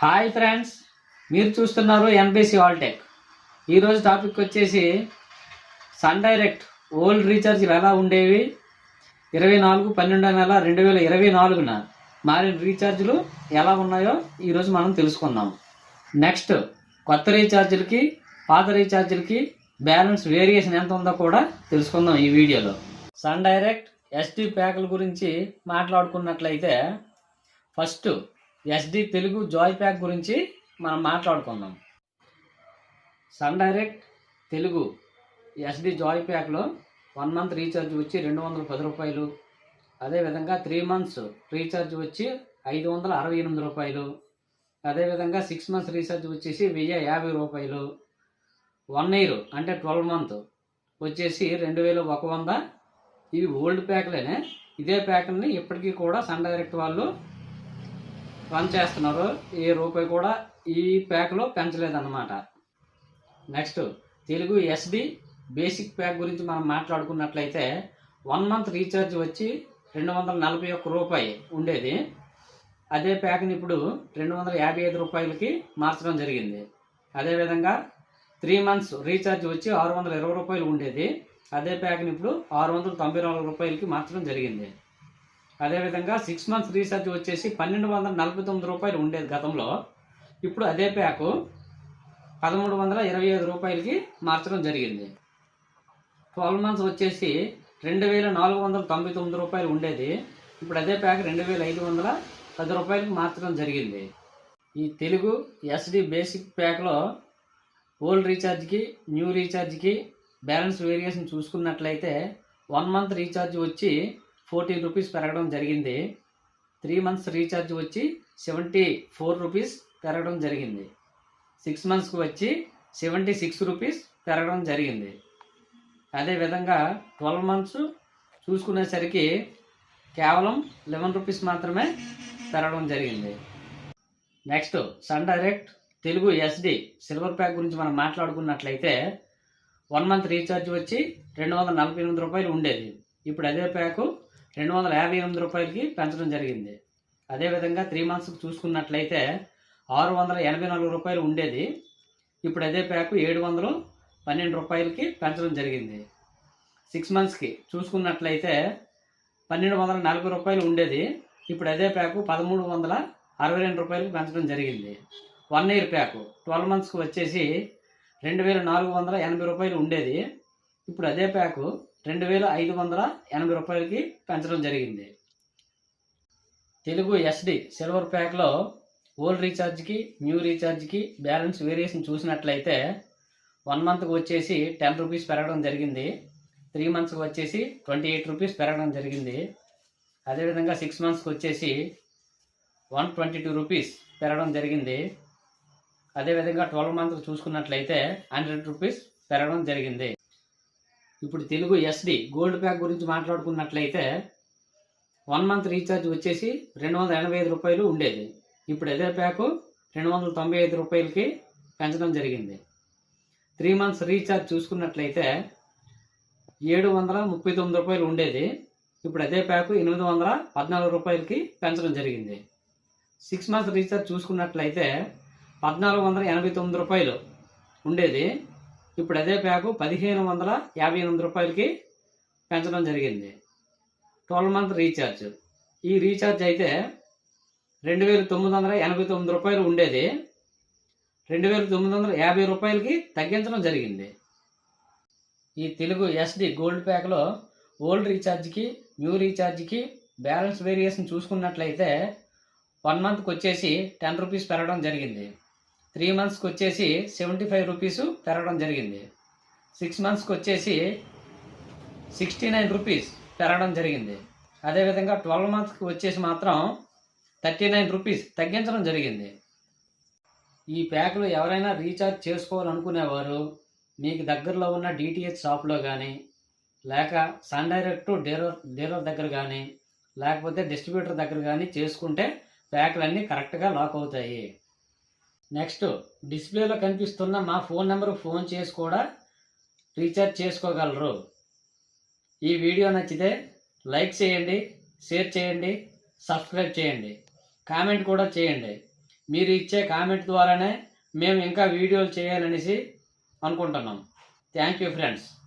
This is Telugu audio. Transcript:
హాయ్ ఫ్రెండ్స్ మీరు చూస్తున్నారు ఎన్బిసి ఆల్టెక్ ఈరోజు టాపిక్ వచ్చేసి సన్ డైరెక్ట్ ఓల్డ్ రీఛార్జ్లు ఎలా ఉండేవి? ఇరవై నాలుగు పన్నెండో నెల రెండు వేల ఇరవై నాలుగున మారిన రీఛార్జ్లు ఎలా ఉన్నాయో ఈరోజు మనం తెలుసుకుందాం. నెక్స్ట్ కొత్త రీఛార్జ్లకి పాత రీఛార్జ్లకి బ్యాలెన్స్ వేరియేషన్ ఎంత ఉందో కూడా తెలుసుకుందాం ఈ వీడియోలో. సన్ డైరెక్ట్ ఎస్టీ ప్యాకుల గురించి మాట్లాడుకున్నట్లయితే first SD Telugu joy pack గురించి మనం మాట్లాడుకుందాం. Sun Direct Telugu SD joy ప్యాక్లో one month recharge వచ్చి రెండు వందల పది రూపాయలు. అదేవిధంగా త్రీ మంత్స్ రీఛార్జ్ వచ్చి ఐదు వందల అరవై ఎనిమిది రూపాయలు. అదేవిధంగా సిక్స్ మంత్స్ రీఛార్జ్ వచ్చేసి వెయ్యి యాభై రూపాయలు. వన్ ఇయర్ అంటే ట్వెల్వ్ మంత్ వచ్చేసి రెండు వేల ఒక వంద. ఇవి ఓల్డ్ ప్యాక్లేనే ఇదే ప్యాక్ని ఇప్పటికీ కూడా సన్ డైరెక్ట్ వాళ్ళు రన్ చేస్తున్నారు. ఈ రూపాయి కూడా ఈ ప్యాక్లో పెంచలేదన్నమాట. Next Telugu SD basic pack గురించి మనం మాట్లాడుకున్నట్లయితే వన్ మంత్ రీఛార్జ్ వచ్చి రెండు వందల నలభై ఒక్క రూపాయి ఉండేది. అదే ప్యాక్ని ఇప్పుడు రెండు వందల యాభై ఐదు రూపాయలకి మార్చడం జరిగింది. అదేవిధంగా త్రీ మంత్స్ రీఛార్జ్ వచ్చి ఆరు వందల ఇరవై రూపాయలు ఉండేది. అదే ప్యాక్ని ఇప్పుడు ఆరు వందల తొంభై నాలుగు రూపాయలకి మార్చడం జరిగింది. అదేవిధంగా సిక్స్ మంత్స్ రీఛార్జ్ వచ్చేసి పన్నెండు వందల నలభై తొమ్మిది రూపాయలు ఉండేది గతంలో. ఇప్పుడు అదే ప్యాకు పదమూడు వందల ఇరవై ఐదు రూపాయలకి మార్చడం జరిగింది. ట్వెల్వ్ మంత్స్ వచ్చేసి రెండు వేల నాలుగు వందల తొంభై తొమ్మిది రూపాయలు ఉండేది. ఇప్పుడు అదే ప్యాక్ రెండు వేల ఐదు వందల పది రూపాయలకి మార్చడం జరిగింది. ఈ తెలుగు ఎస్డి బేసిక్ ప్యాక్లో ఓల్డ్ రీఛార్జ్కి న్యూ రీఛార్జ్కి బ్యాలెన్స్ వేరియేషన్ చూసుకున్నట్లయితే వన్ మంత్ రీఛార్జ్ వచ్చి ఫోర్టీన్ రూపీస్ పెరగడం జరిగింది. త్రీ మంత్స్ రీఛార్జ్ వచ్చి సెవెంటీ ఫోర్ రూపీస్ పెరగడం జరిగింది. సిక్స్ మంత్స్కి వచ్చి సెవెంటీ సిక్స్ రూపీస్ పెరగడం జరిగింది. అదేవిధంగా ట్వెల్వ్ మంత్స్ చూసుకునేసరికి కేవలం లెవెన్ రూపీస్ మాత్రమే పెరగడం జరిగింది. Next Sun Direct Telugu SD silver pack గురించి మనం మాట్లాడుకున్నట్లయితే వన్ మంత్ రీఛార్జ్ వచ్చి రెండు వందల నలభై ఎనిమిది రూపాయలు ఉండేది. ఇప్పుడు అదే ప్యాకు రెండు వందల యాభై ఎనిమిది రూపాయలకి పెంచడం జరిగింది. అదేవిధంగా త్రీ మంత్స్కి చూసుకున్నట్లయితే ఆరు వందల ఎనభై నాలుగు రూపాయలు ఉండేది. ఇప్పుడు అదే ప్యాకు ఏడు వందలు పన్నెండు రూపాయలకి పెంచడం జరిగింది. సిక్స్ మంత్స్కి చూసుకున్నట్లయితే పన్నెండు వందల నలభై రూపాయలు ఉండేది. ఇప్పుడు అదే ప్యాకు పదమూడు వందల అరవై రెండు రూపాయలకి పెంచడం జరిగింది. వన్ ఇయర్ ప్యాకు ట్వెల్వ్ మంత్స్కి వచ్చేసి రెండు వేల నాలుగు వందల ఎనభై రూపాయలు ఉండేది. ఇప్పుడు అదే ప్యాకు రెండు వేల ఐదు వందల ఎనభై రూపాయలకి పెంచడం జరిగింది. తెలుగు ఎస్డి సిల్వర్ ప్యాక్లో ఓల్డ్ రీఛార్జ్కి న్యూ రీఛార్జ్కి బ్యాలెన్స్ వేరియేషన్ చూసినట్లయితే వన్ మంత్కి వచ్చేసి టెన్ రూపీస్ పెరగడం జరిగింది. త్రీ మంత్స్కి వచ్చేసి ట్వంటీ ఎయిట్ రూపీస్ పెరగడం జరిగింది. అదేవిధంగా సిక్స్ మంత్స్కి వచ్చేసి వన్ ట్వంటీ టూ రూపీస్ పెరగడం జరిగింది. అదేవిధంగా ట్వెల్వ్ మంత్కి చూసుకున్నట్లయితే హండ్రెడ్ రూపీస్ పెరగడం జరిగింది. ఇప్పుడు తెలుగు ఎస్డి గోల్డ్ ప్యాక్ గురించి మాట్లాడుకున్నట్లయితే వన్ మంత్ రీఛార్జ్ వచ్చేసి రెండు వందల ఎనభై ఐదు రూపాయలు ఉండేది. ఇప్పుడు అదే ప్యాకు రెండు వందల తొంభై ఐదు రూపాయలకి పెంచడం జరిగింది. త్రీ మంత్స్ రీఛార్జ్ చూసుకున్నట్లయితే ఏడు వందల ముప్పై తొమ్మిది రూపాయలు ఉండేది. ఇప్పుడు అదే ప్యాకు ఎనిమిది వందల పద్నాలుగు రూపాయలకి పెంచడం జరిగింది. సిక్స్ మంత్స్ రీఛార్జ్ చూసుకున్నట్లయితే పద్నాలుగు వందల ఎనభై తొమ్మిది రూపాయలు ఉండేది. ఇప్పుడు అదే ప్యాకు పదిహేను వందల యాభై ఎనిమిది రూపాయలకి పెంచడం జరిగింది. Twelve month recharge. ఈ రీఛార్జ్ అయితే రెండు వేల తొమ్మిది వందల ఎనభై తొమ్మిది రూపాయలు ఉండేది. రెండు వేల తొమ్మిది వందల యాభై రూపాయలకి తగ్గించడం జరిగింది. ఈ తెలుగు ఎస్డి గోల్డ్ ప్యాక్లో ఓల్డ్ రీఛార్జ్కి న్యూ రీఛార్జ్కి బ్యాలెన్స్ వేరియేషన్ చూసుకున్నట్లయితే వన్ మంత్కి వచ్చేసి టెన్ రూపీస్ పెరగడం జరిగింది. త్రీ మంత్స్కి వచ్చేసి సెవెంటీ ఫైవ్ రూపీస్ పెరగడం జరిగింది. సిక్స్ మంత్స్కి వచ్చేసి సిక్స్టీ నైన్ రూపీస్ పెరగడం జరిగింది. అదేవిధంగా ట్వెల్వ్ మంత్స్కి వచ్చేసి మాత్రం థర్టీ నైన్ రూపీస్ తగ్గించడం జరిగింది. ఈ ప్యాక్లు ఎవరైనా రీఛార్జ్ చేసుకోవాలనుకునేవారు మీకు దగ్గరలో ఉన్న డిటిహెచ్ షాప్లో కానీ లేక సన్ డైరెక్ట్ డీలర్ డీలర్ దగ్గర కానీ లేకపోతే డిస్ట్రిబ్యూటర్ దగ్గర కానీ చేసుకుంటే ప్యాక్లన్నీ కరెక్ట్గా లాక్ అవుతాయి. నెక్స్ట్ డిస్ప్లేలో కనిపిస్తున్న మా ఫోన్ నెంబర్ ఫోన్ చేసి కూడా రీఛార్జ్ చేసుకోగలరు. ఈ వీడియో నచ్చితే లైక్ చేయండి షేర్ చేయండి సబ్స్క్రైబ్ చేయండి కామెంట్ కూడా చేయండి. మీరు ఇచ్చే కామెంట్ ద్వారానే మేము ఇంకా వీడియోలు చేయాలనేసి అనుకుంటున్నాం. Thank you friends.